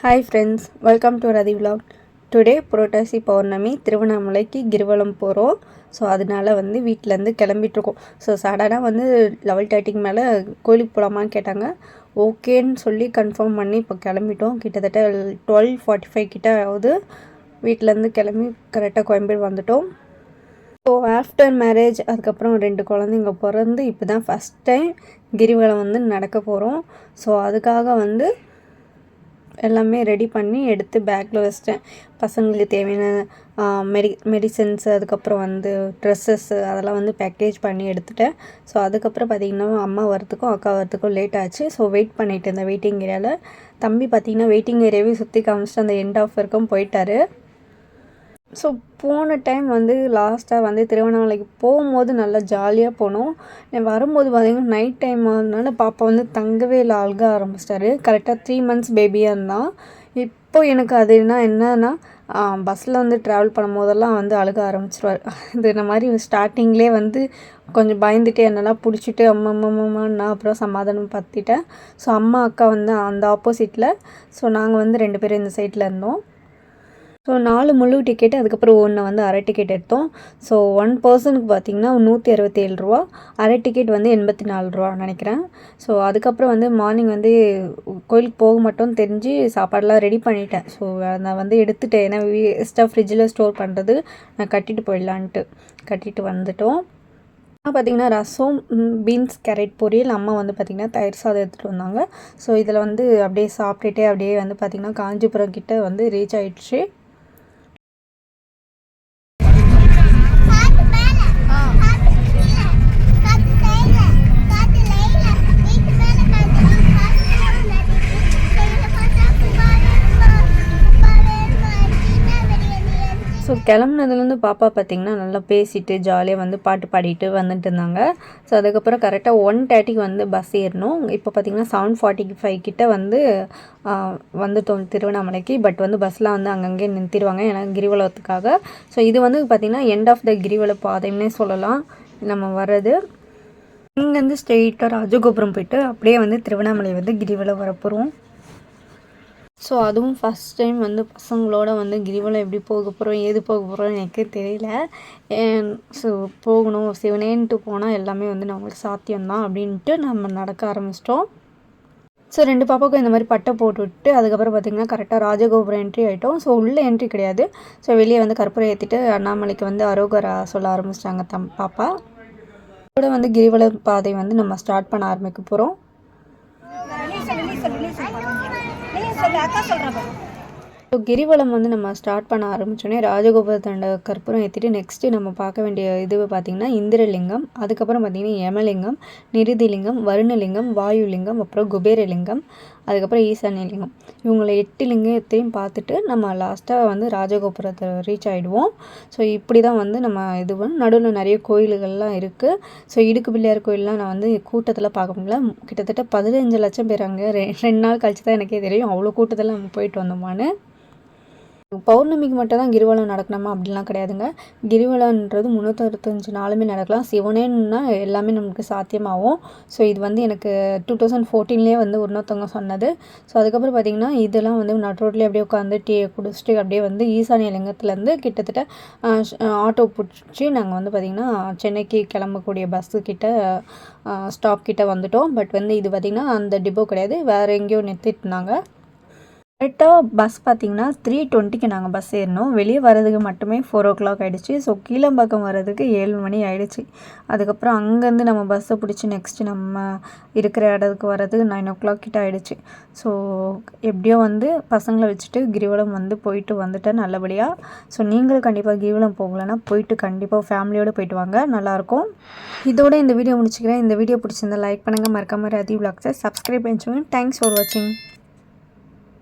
Hi friends welcome to Rathi vlog today Purattasi பௌர்ணமி திருவண்ணாமலைக்கு கிரிவலம் போகிறோம் ஸோ அதனால வந்து வீட்டிலேருந்து கிளம்பிட்டுருக்கோம். ஸோ சடனாக வந்து லெவல் தேர்ட்டிக்கு மேலே கோயிலுக்கு போகலாமான்னு கேட்டாங்க. ஓகேன்னு சொல்லி கன்ஃபார்ம் பண்ணி இப்போ கிளம்பிட்டோம். கிட்டத்தட்ட டுவெல் ஃபார்ட்டி ஃபைவ் கிட்ட ஆகுது. வீட்டிலேருந்து கிளம்பி கரெக்டாக கோயம்பேடு வந்துட்டோம். ஸோ ஆஃப்டர் மேரேஜ் அதுக்கப்புறம் ரெண்டு குழந்தைங்க பிறந்து இப்போ தான் ஃபஸ்ட் டைம் கிரிவலம் வந்து நடக்க போகிறோம் ஸோ அதுக்காக வந்து எல்லாமே ரெடி பண்ணி எடுத்து பேக்கில் வச்சிட்டேன். பசங்களுக்கு தேவையான மெடி மெடிசன்ஸ் அதுக்கப்புறம் வந்து ட்ரெஸ்ஸஸ்ஸு அதெல்லாம் வந்து பேக்கேஜ் பண்ணி எடுத்துட்டேன். ஸோ அதுக்கப்புறம் பார்த்திங்கன்னா அம்மா வரத்துக்கும் அக்கா வரத்துக்கும் லேட் ஆச்சு. ஸோ வெயிட் பண்ணிட்டு இருந்தேன் வெயிட்டிங் ஏரியாவில் தம்பி பார்த்திங்கன்னா வெயிட்டிங் ஏரியாவே சுற்றி காமிச்சிட்டு அந்த எண்ட் ஆஃப் வரைக்கும் போயிட்டாரு. ஸோ போன டைம் வந்து லாஸ்ட்டாக வந்து திருவண்ணாமலைக்கு போகும்போது நல்லா ஜாலியாக போனோம். நான் வரும்போது பார்த்திங்கன்னா நைட் டைம் ஆனதுனால பாப்பா வந்து தங்கவே இல்லை அழுக ஆரம்பிச்சிட்டாரு. கரெக்டாக த்ரீ மந்த்ஸ் பேபியாக இருந்தான் இப்போ எனக்கு அது என்ன என்னன்னா பஸ்ஸில் வந்து ட்ராவல் பண்ணும்போதெல்லாம் வந்து அழுக ஆரம்பிச்சிருவார். இது இந்த மாதிரி ஸ்டார்டிங்லேயே வந்து கொஞ்சம் பயந்துட்டு என்னெல்லாம் பிடிச்சிட்டு அம்மா அம்மா நான் அப்புறம் சமாதானம் பார்த்துட்டேன் ஸோ அம்மா அக்கா வந்து அந்த ஆப்போசிட்டில் ஸோ நாங்கள் வந்து ரெண்டு பேரும் இந்த சைட்டில் இருந்தோம். ஸோ நாலு முழு டிக்கெட் அதுக்கப்புறம் ஒன்று வந்து அரை டிக்கெட் எடுத்தோம். ஸோ ஒன் பர்சனுக்கு பார்த்திங்கன்னா நூற்றி அறுபத்தேழு ரூபா அரை டிக்கெட் வந்து எண்பத்தி நாலு ரூபா நினைக்கிறேன். ஸோ அதுக்கப்புறம் வந்து மார்னிங் வந்து கோயிலுக்கு போக மட்டும் தெரிஞ்சு சாப்பாடெலாம் ரெடி பண்ணிட்டேன். ஸோ நான் வந்து எடுத்துட்டேன். ஏன்னா வேஸ்ட்டாக ஃப்ரிட்ஜில் ஸ்டோர் பண்ணுறது நான் கட்டிட்டு போயிடலான்ட்டு கட்டிட்டு வந்துட்டோம். பார்த்திங்கன்னா ரசம் பீன்ஸ் கேரட் பொரியல் அம்மா வந்து பார்த்திங்கன்னா தயிர் சாதம் எடுத்துகிட்டு வந்தாங்க. ஸோ இதில் வந்து அப்படியே சாப்பிட்டுட்டே அப்படியே வந்து பார்த்திங்கன்னா காஞ்சிபுரம் கிட்ட வந்து ரீச் ஆகிடுச்சு ஸோ கிளம்புனதுலேருந்து பாப்பா பார்த்திங்கன்னா நல்லா பேசிட்டு ஜாலியாக வந்து பாட்டு பாடிட்டு வந்துட்டு இருந்தாங்க ஸோ அதுக்கப்புறம் கரெக்டாக ஒன் தேர்ட்டிக்கு வந்து பஸ் ஏறணும். இப்போ பார்த்திங்கன்னா செவன் ஃபார்ட்டி ஃபைவ் கிட்டே வந்து வந்துட்டோம் திருவண்ணாமலைக்கு. பட் வந்து பஸ்லாம் வந்து அங்கங்கே நிறுத்திடுவாங்க ஏன்னா கிரிவலத்துக்காக. ஸோ இது வந்து பார்த்திங்கன்னா எண்ட் ஆஃப் த கிரிவல பாதைன்னே சொல்லலாம். நம்ம வர்றது. இங்கேருந்து ஸ்ட்ரெயிட்டாக ராஜகோபுரம் போயிட்டு அப்படியே வந்து திருவண்ணாமலை வந்து கிரிவலம் வரப்போகிறோம் ஸோ அதுவும் ஃபஸ்ட் டைம் வந்து பசங்களோட வந்து கிரிவலம் எப்படி போக போகிறோம் ஏது போக போகிறோம் எனக்கு தெரியல. ஸோ போகணும் சிவனேன்ட்டு போனால் எல்லாமே வந்து நம்மளுக்கு சாத்தியம்தான் அப்படின்ட்டு நம்ம நடக்க ஆரம்பிச்சிட்டோம். ஸோ ரெண்டு பாப்பாவுக்கும் இந்த மாதிரி பட்டை போட்டுவிட்டு அதுக்கப்புறம் பார்த்திங்கன்னா கரெக்டாக ராஜகோபுரம் என்ட்ரி ஆகிட்டோம் ஸோ உள்ளே என்ட்ரி கிடையாது. ஸோ வெளியே வந்து கற்பூரம் ஏற்றிட்டு அண்ணாமலைக்கு வந்து அரோகரா சொல்ல ஆரம்பிச்சிட்டாங்க தம் பாப்பா. கூட வந்து கிரிவல பாதை வந்து நம்ம ஸ்டார்ட் பண்ண ஆரம்பிக்க போகிறோம் ஸோ கிரிவலம் வந்து நம்ம ஸ்டார்ட் பண்ண ஆரம்பித்தோடனே ராஜகோபுர தண்ட கற்பூரம் ஏற்றிட்டு நெக்ஸ்ட்டு நம்ம பார்க்க வேண்டிய இது பார்த்திங்கன்னா இந்திரலிங்கம் அதுக்கப்புறம் பார்த்திங்கன்னா யமலிங்கம் நிருதிலிங்கம் வருணலிங்கம் வாயுலிங்கம் அப்புறம் குபேரலிங்கம் அதுக்கப்புறம் ஈசானியலிங்கம் இவங்களை எட்டு லிங்கத்தையும் பார்த்துட்டு நம்ம லாஸ்ட்டாக வந்து ராஜகோபுரத்தை ரீச் ஆகிடுவோம் ஸோ இப்படி தான் வந்து நம்ம இது நடுவில் நிறைய கோயில்கள்லாம் இருக்குது ஸோ இடுக்கு பிள்ளையார் கோயிலெலாம் நான் வந்து கூட்டத்தில் பார்க்க முடியல. கிட்டத்தட்ட பதினஞ்சு லட்சம் பேர் அங்கே ரெ ரெண்டு நாள் கழிச்சு தான் எனக்கே தெரியும். அவ்வளோ கூட்டத்தில் நம்ம போயிட்டு வந்தோமான்னு. பௌர்ணமிக்கு மட்டும் தான் கிரிவலம் நடக்கணுமா? அப்படிலாம் கிடையாதுங்க. கிரிவலன்றது முந்நூற்றஞ்சு நாளுமே நடக்கலாம். சிவனேன்னா எல்லாமே நமக்கு சாத்தியமாகும். ஸோ இது வந்து எனக்கு டூ தௌசண்ட் ஃபோர்டீன்லேயே வந்து இன்னொருத்தவங்க சொன்னது. ஸோ அதுக்கப்புறம் பார்த்திங்கன்னா இதெல்லாம் வந்து நட் ரோட்லேயே அப்படியே உட்காந்து டீ குடிச்சிட்டு அப்படியே வந்து ஈசானிய லிங்கத்துலேருந்து கிட்டத்தட்ட ஆட்டோ பிடிச்சி நாங்கள் வந்து பார்த்திங்கன்னா சென்னைக்கு கிளம்பக்கூடிய பஸ்ஸு கிட்ட ஸ்டாப் கிட்ட வந்துட்டோம். பட் வந்து இது பார்த்திங்கன்னா அந்த டிப்போ கிடையாது. வேறு எங்கேயோ நிறுத்திட்டு இருந்தாங்க. கரெக்டாக பஸ் பார்த்திங்கன்னா த்ரீ டுவெண்ட்டிக்கு நாங்கள் பஸ் ஏறினோம். வெளியே வர்றதுக்கு மட்டுமே ஃபோர் ஓ கிளாக் ஆகிடுச்சு ஸோ கீழம்பாக்கம் வர்றதுக்கு ஏழு மணி ஆகிடுச்சு அதுக்கப்புறம் அங்கேருந்து நம்ம பஸ்ஸை பிடிச்சி நெக்ஸ்ட்டு நம்ம இருக்கிற இடத்துக்கு வர்றதுக்கு நைன் ஓ கிளாக் கிட்ட ஆகிடுச்சு ஸோ எப்படியோ வந்து பசங்களை வச்சுட்டு கிரிவலம் வந்து போயிட்டு வந்துட்டேன் நல்லபடியாக ஸோ நீங்களும் கண்டிப்பாக கிரிவலம் போகலைன்னா போயிட்டு கண்டிப்பாக ஃபேமிலியோடு போயிட்டு வாங்க. நல்லாயிருக்கும். இதோட இந்த வீடியோ முடிச்சுக்கிறேன். இந்த வீடியோ பிடிச்சிருந்தா லைக் பண்ணுங்கள் மறக்காமல் ரதி விளாக்ஸை சப்ஸ்கிரைப் பண்ணிச்சுங்க தேங்க்ஸ் ஃபார் வாட்சிங்